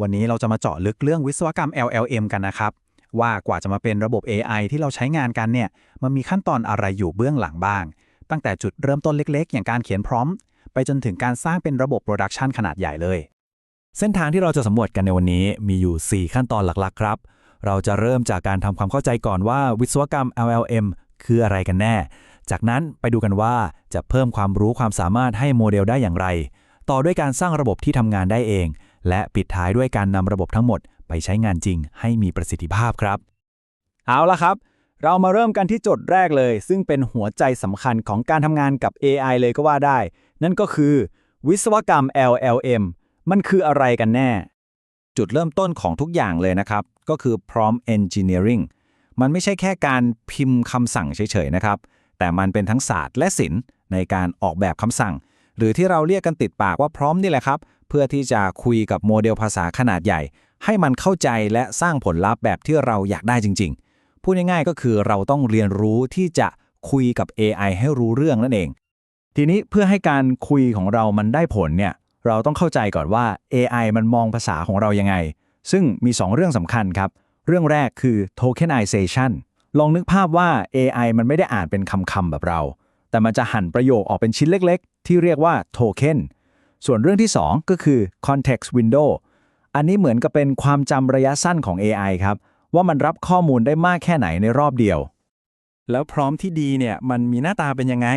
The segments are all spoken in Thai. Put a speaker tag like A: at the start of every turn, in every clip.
A: วันนี้เราจะมาเจาะลึกเรื่องวิศวกรรม LLM กันนะครับ ว่ากว่าจะมาเป็นระบบ AI ที่เราใช้งานกันเนี่ย มันมีขั้นตอนอะไรอยู่เบื้องหลังบ้าง ตั้งแต่จุดเริ่มต้นเล็ก ๆ อย่างการเขียนพร้อม ไปจนถึงการสร้างเป็นระบบโปรดักชันขนาดใหญ่เลย
B: เส้นทางที่เราจะสำรวจกันในวันนี้มีอยู่ 4 ขั้นตอนหลักๆ ครับ เราจะเริ่มจากการทำความเข้าใจก่อนว่าวิศวกรรม LLM คืออะไรกันแน่ จากนั้นไปดูกันว่าจะเพิ่มความรู้ความสามารถให้โมเดลได้อย่างไร ต่อด้วยการสร้างระบบที่ทำงานได้เอง และปิดท้ายด้วยการนำระบบทั้งหมดไปใช้งานจริงให้มีประสิทธิภาพครับ
C: เอาละครับ เรามาเริ่มกันที่โจทย์แรกเลย ซึ่งเป็นหัวใจสำคัญของการทำงานกับ AI เลยก็ว่าได้ นั่นก็คือ วิศวกรรม LLM มันคืออะไรกันแน่
B: จุดเริ่มต้นของทุกอย่างเลยนะครับ ก็คือ prompt engineering มันไม่ใช่แค่การพิมพ์คำสั่งเฉยๆนะครับ แต่มันเป็นทั้งศาสตร์และศิลป์ในการออกแบบคำสั่ง หรือที่เราเรียกกันติดปากว่าพร้อมนี่แหละครับ เพื่อที่จะคุยกับโมเดลภาษาขนาดใหญ่ ให้มันเข้าใจและสร้างผลลัพธ์แบบที่เราอยากได้จริง ๆ พูดง่ายๆก็คือเราต้องเรียนรู้ที่จะคุยกับ AI ให้รู้เรื่องนั่นเอง
C: ทีนี้เพื่อให้การคุยของเรามันได้ผลเนี่ยเราต้องเข้าใจก่อนว่า AI มันมองภาษาของเรายังไง ซึ่งมี 2 เรื่องสำคัญครับ เรื่องแรกคือ tokenization ลองนึกภาพว่า AI มันไม่ได้อ่านเป็นคำๆแบบเรา แต่มันจะหั่นประโยคออกเป็นชิ้นเล็ก ที่เรียกว่า token ส่วนเรื่องที่ 2 ก็คือ context window อันนี้เหมือนกับเป็นความจำระยะสั้นของ AI ครับ ว่ามันรับข้อมูลได้มากแค่ไหนในรอบเดียว
B: แล้วพร้อมที่ดีเนี่ยมันมีหน้าตาเป็นยังไง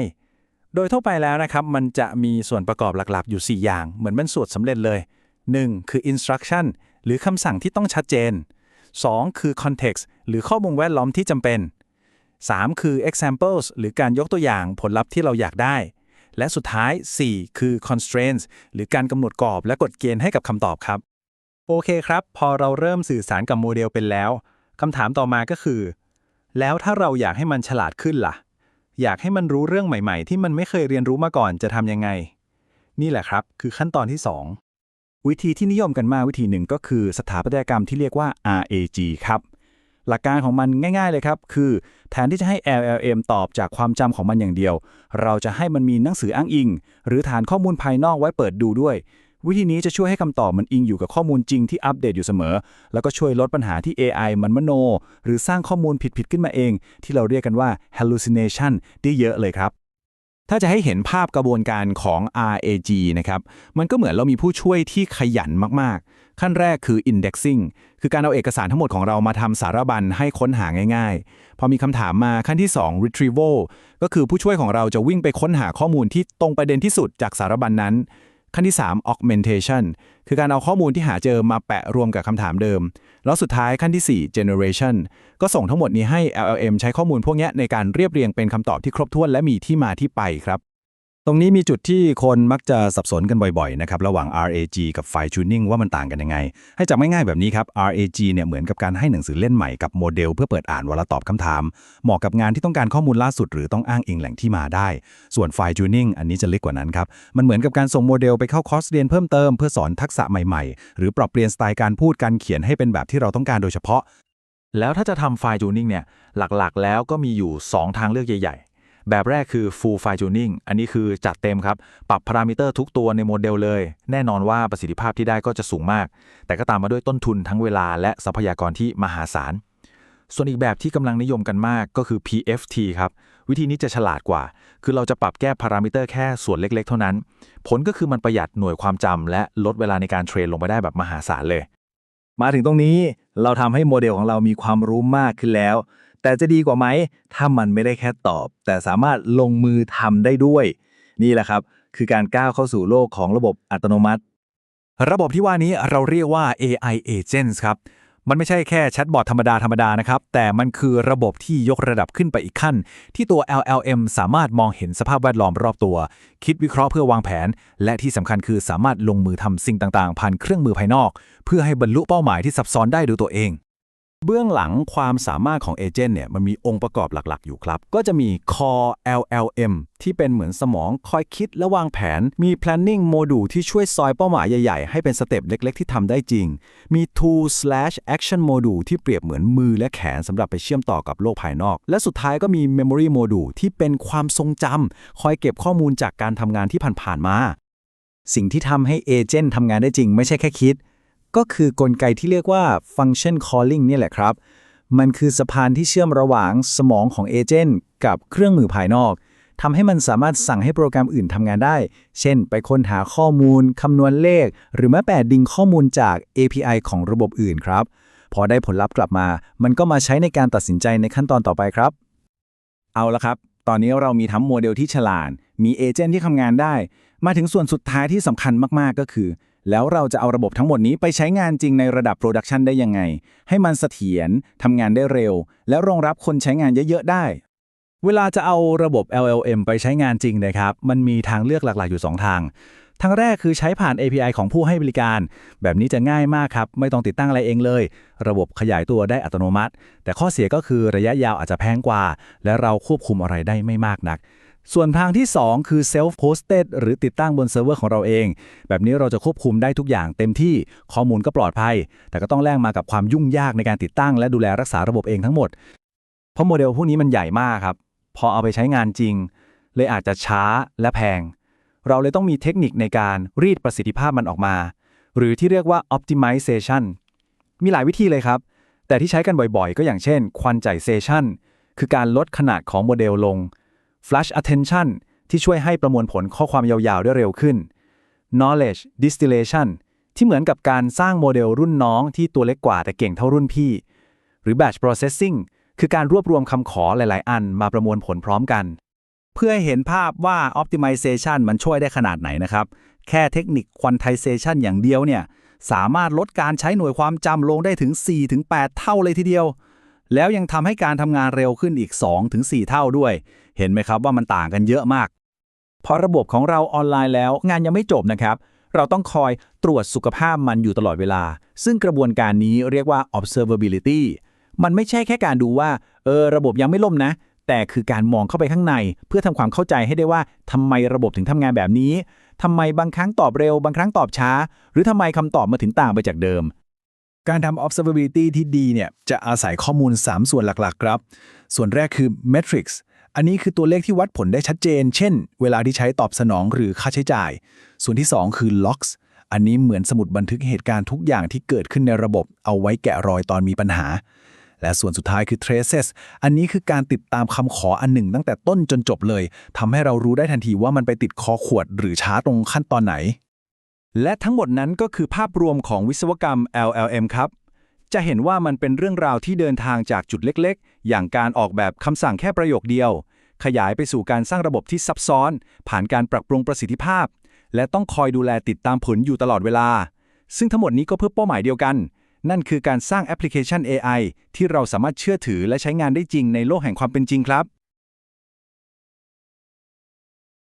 B: โดยทั่วไปแล้วนะครับ มันจะมีส่วนประกอบหลักๆ อยู่ 4 อย่าง เหมือนเป็นสูตรสำเร็จเลย 1. คือ instruction หรือคำสั่งที่ต้องชัดเจน 2. คือ context หรือข้อมูลแวดล้อมที่จำเป็น 3. คือ examples หรือการยกตัวอย่างผลลัพธ์ที่เราอยากได้ และสุดท้าย 4 คือ constraints หรือการกำหนดกรอบและกฎเกณฑ์ให้กับคำตอบครับ โอเคครับ พอเราเริ่มสื่อสารกับโมเดลเป็นแล้วคำถามต่อมาก็คือ แล้วถ้าเราอยากให้มันฉลาดขึ้นล่ะ อยากให้มันรู้เรื่องใหม่ๆ ที่มันไม่เคยเรียนรู้มาก่อนจะทำยังไง นี่แหละครับ คือขั้นตอนที่ 2 วิธีที่นิยมกันมากวิธีหนึ่งก็คือสถาปัตยกรรมที่เรียกว่า RAG ครับ หลักการของมันง่าย ๆเลยครับ คือแทนที่จะให้ LLM ตอบจากความจำของมันอย่างเดียว เราจะให้มันมีหนังสืออ้างอิง หรือฐานข้อมูลภายนอกไว้เปิดดูด้วย วิธีนี้จะช่วยให้คำตอบมันอิงอยู่กับข้อมูลจริงที่อัปเดตอยู่เสมอ แล้วก็ช่วยลดปัญหาที่ AI มันมโน หรือสร้างข้อมูลผิดๆขึ้นมาเอง ที่เราเรียกกันว่า hallucination ได้เยอะเลยครับถ้าจะให้เห็นภาพกระบวนการของ RAG นะครับ มันก็เหมือนเรามีผู้ช่วยที่ขยันมากๆ ขั้นแรกคือ indexing คือการเอาเอกสารทั้งหมดของเรามาทำสารบัญให้ค้นหาง่าย ๆ พอมีคำถามมาขั้นที่ 2 retrieval ก็คือผู้ช่วยของเราจะวิ่งไปค้นหาข้อมูลที่ตรงประเด็นที่สุดจากสารบัญนั้น ขั้นที่ 3 augmentation คือการเอาข้อมูลที่หาเจอมาแปะรวมกับคำถามเดิม แล้วสุดท้ายขั้นที่ 4 generation ก็ส่งทั้งหมดนี้ให้ LLM ใช้ข้อมูลพวกนี้ในการเรียบเรียงเป็นคำตอบที่ครบถ้วนและมีที่มาที่ไปครับ ตรงนี้มีจุดที่คนมักจะสับสนกันบ่อยๆนะครับระหว่าง RAG กับ Fine Tuning ว่ามันต่างกันยังไง ให้จำง่ายๆแบบนี้ครับ RAG เนี่ยเหมือนกับการให้หนังสือเล่นใหม่กับโมเดลเพื่อเปิดอ่านวลาตอบคำถาม เหมาะกับงานที่ต้องการข้อมูลล่าสุด หรือต้องอ้างอิงแหล่งที่มาได้ ส่วน Fine Tuning อันนี้จะลึกกว่านั้นครับ มันเหมือนกับการส่งโมเดลไปเข้าคอร์สเรียนเพิ่มเติมเพื่อสอนทักษะใหม่ๆ หรือปรับเปลี่ยนสไตล์การพูดการเขียนให้เป็นแบบที่เราต้องการโดยเฉพาะ แล้วถ้าจะทำ Fine Tuning เนี่ยหลักๆ แล้วก็มีอยู่ 2 ทางเลือกใหญ่ แบบแรกคือ Full Fine Tuning อันนี้คือจัดเต็มครับ ปรับพารามิเตอร์ทุกตัวในโมเดลเลย แน่นอนว่าประสิทธิภาพที่ได้ก็จะสูงมาก แต่ก็ตามมาด้วยต้นทุนทั้งเวลาและทรัพยากรที่มหาศาล ส่วนอีกแบบที่กำลังนิยมกันมากก็คือ PFT ครับ วิธีนี้จะฉลาดกว่า คือเราจะปรับแก้พารามิเตอร์แค่ส่วนเล็ก ๆ เท่านั้น ผลก็คือมันประหยัดหน่วยความจำและลดเวลาในการเทรนลงไปได้แบบมหาศาลเลย
C: มาถึงตรงนี้เราทำให้โมเดลของเรามีความรู้มากขึ้นแล้ว แต่จะดีกว่าไหม ถ้ามันไม่ได้แค่ตอบ แต่สามารถลงมือทำได้ด้วย นี่แหละครับ คือการก้าวเข้าสู่โลกของระบบอัตโนมัติ
B: ระบบที่ว่านี้เราเรียกว่า AI Agents ครับ มันไม่ใช่แค่แชทบอทธรรมดาธรรมดานะครับ แต่มันคือระบบที่ยกระดับขึ้นไปอีกขั้น ที่ตัว LLM สามารถมองเห็นสภาพแวดล้อมรอบตัว คิดวิเคราะห์เพื่อวางแผน และที่สำคัญคือสามารถลงมือทำสิ่งต่างๆ ผ่านเครื่องมือภายนอก เพื่อให้บรรลุเป้าหมายที่ซับซ้อนได้ด้วยตัวเอง เบื้องหลังความสามารถของเอเจนต์เนี่ยมันมีองค์ประกอบหลักๆ อยู่ครับ ก็จะมี Core LLM ที่เป็นเหมือนสมองคอยคิดและวางแผน มี Planning Module ที่ช่วยซอยเป้าหมายใหญ่ๆ ให้เป็นสเต็ปเล็กๆ ที่ทำได้จริง มี Tool slash Action Module ที่เปรียบเหมือนมือและแขนสำหรับไปเชื่อมต่อกับโลกภายนอก และสุดท้ายก็มี Memory Module ที่เป็นความทรงจำคอยเก็บข้อมูลจากการทำงานที่ผ่านๆมา
C: สิ่งที่ทำให้เอเจนต์ทำงานได้จริง ไม่ใช่แค่คิด
A: ก็คือกลไกที่เรียกว่า function calling เนี่ยแหละครับ มันคือสะพานที่เชื่อมระหว่างสมองของเอเจนต์กับเครื่องมือภายนอกทำให้มันสามารถสั่งให้โปรแกรมอื่นทำงานได้ เช่น ไปค้นหาข้อมูล คำนวณเลข หรือแม้แต่ดึงข้อมูลจาก API ของระบบอื่นครับ พอได้ผลลัพธ์กลับมา มันก็มาใช้ในการตัดสินใจในขั้นตอนต่อไปครับ
C: เอาละครับ ตอนนี้เรามีทั้งโมเดลที่ฉลาด มีเอเจนต์ที่ทำงานได้ มาถึงส่วนสุดท้ายที่สำคัญมาก ๆ ก็คือ แล้วเราจะเอาระบบทั้งหมดนี้ไปใช้งานจริงในระดับโปรดักชันได้ยังไง ให้มันเสถียรทำงานได้เร็ว และรองรับคนใช้งานเยอะ ๆ ได้
B: เวลาจะเอาระบบ LLM ไปใช้งานจริงนะครับ มันมีทางเลือกหลัก ๆ อยู่ 2 ทาง ทางแรกคือใช้ผ่าน API ของผู้ให้บริการ แบบนี้จะง่ายมากครับ ไม่ต้องติดตั้งอะไรเองเลย ระบบขยายตัวได้อัตโนมัติ แต่ข้อเสียก็คือระยะยาวอาจจะแพงกว่า และเราควบคุมอะไรได้ไม่มากนัก ส่วนทางที่ 2 คือ self hosted หรือติดตั้งบนเซิร์ฟเวอร์ของเราเอง แบบนี้เราจะควบคุมได้ทุกอย่างเต็มที่ข้อมูลก็ปลอดภัย แต่ก็ต้องแลกมากับความยุ่งยากในการติดตั้ง และดูแลรักษาระบบเองทั้งหมด เพราะโมเดลพวกนี้มันใหญ่มากครับ พอเอาไปใช้งานจริง เลยอาจจะช้าและแพง เราเลยต้องมีเทคนิคในการรีดประสิทธิภาพมันออกมา หรือที่เรียกว่า optimization มีหลายวิธีเลยครับ แต่ที่ใช้กันบ่อยๆ ก็อย่างเช่น quantization คือการลดขนาดของโมเดลลง flash attention ที่ช่วยให้ประมวลผลข้อความยาวๆ ได้เร็วขึ้น knowledge distillation ที่เหมือนกับการสร้างโมเดลรุ่นน้องที่ตัวเล็กกว่าแต่เก่งเท่ารุ่นพี่ หรือ batch processing คือการรวบรวมคำขอหลายๆ อันมาประมวลผลพร้อมกัน เพื่อให้เห็นภาพว่า optimization มันช่วยได้ขนาดไหนนะครับ แค่เทคนิค quantization อย่างเดียวเนี่ยสามารถลดการใช้หน่วยความจำลงได้ถึง 4-8 เท่าเลยทีเดียว แล้วยังทำให้การทำงานเร็วขึ้นอีก 2-4 เท่าด้วย เห็นไหมครับว่ามันต่างกันเยอะมาก
C: พอระบบของเราออนไลน์แล้วงานยังไม่จบนะครับ เราต้องคอยตรวจสุขภาพมันอยู่ตลอดเวลา ซึ่งกระบวนการนี้เรียกว่า observability มันไม่ใช่แค่การดูว่าเออระบบยังไม่ล่มนะ แต่คือการมองเข้าไปข้างใน เพื่อทำความเข้าใจให้ได้ว่าทำไมระบบถึงทำงานแบบนี้ทำไมบางครั้งตอบเร็ว บางครั้งตอบช้า หรือทำไมคำตอบมาถึงต่างไปจากเดิม
A: การทำ observability ที่ดีเนี่ยจะอาศัยข้อมูล 3 ส่วนหลักๆ ครับ ส่วนแรกคือ metrics อันนี้คือตัวเลขที่วัดผลได้ชัดเจน เช่น เวลาที่ใช้ตอบสนองหรือค่าใช้จ่าย ส่วนที่ 2 คือ logs อันนี้เหมือนสมุดบันทึกเหตุการณ์ทุกอย่างที่เกิดขึ้นในระบบ เอาไว้แกะรอยตอนมีปัญหา และส่วนสุดท้ายคือ traces อันนี้คือการติดตามคำขออันหนึ่งตั้งแต่ต้นจนจบเลย ทำให้เรารู้ได้ทันทีว่ามันไปติดคอขวด หรือช้าตรงขั้นตอนไหน
B: และทั้งหมดนั้นก็คือภาพรวมของวิศวกรรม LLM ครับ จะเห็นว่ามันเป็นเรื่องราวที่เดินทางจากจุดเล็ก อย่างการออกแบบคำสั่งแค่ประโยคเดียว ขยายไปสู่การสร้างระบบที่ซับซ้อน ผ่านการปรับปรุงประสิทธิภาพ และต้องคอยดูแลติดตามผลอยู่ตลอดเวลา ซึ่งทั้งหมดนี้ก็เพื่อเป้าหมายเดียวกัน นั่นคือการสร้างแอปพลิเคชัน AI ที่เราสามารถเชื่อถือและใช้งานได้จริงในโลกแห่งความเป็นจริงครับ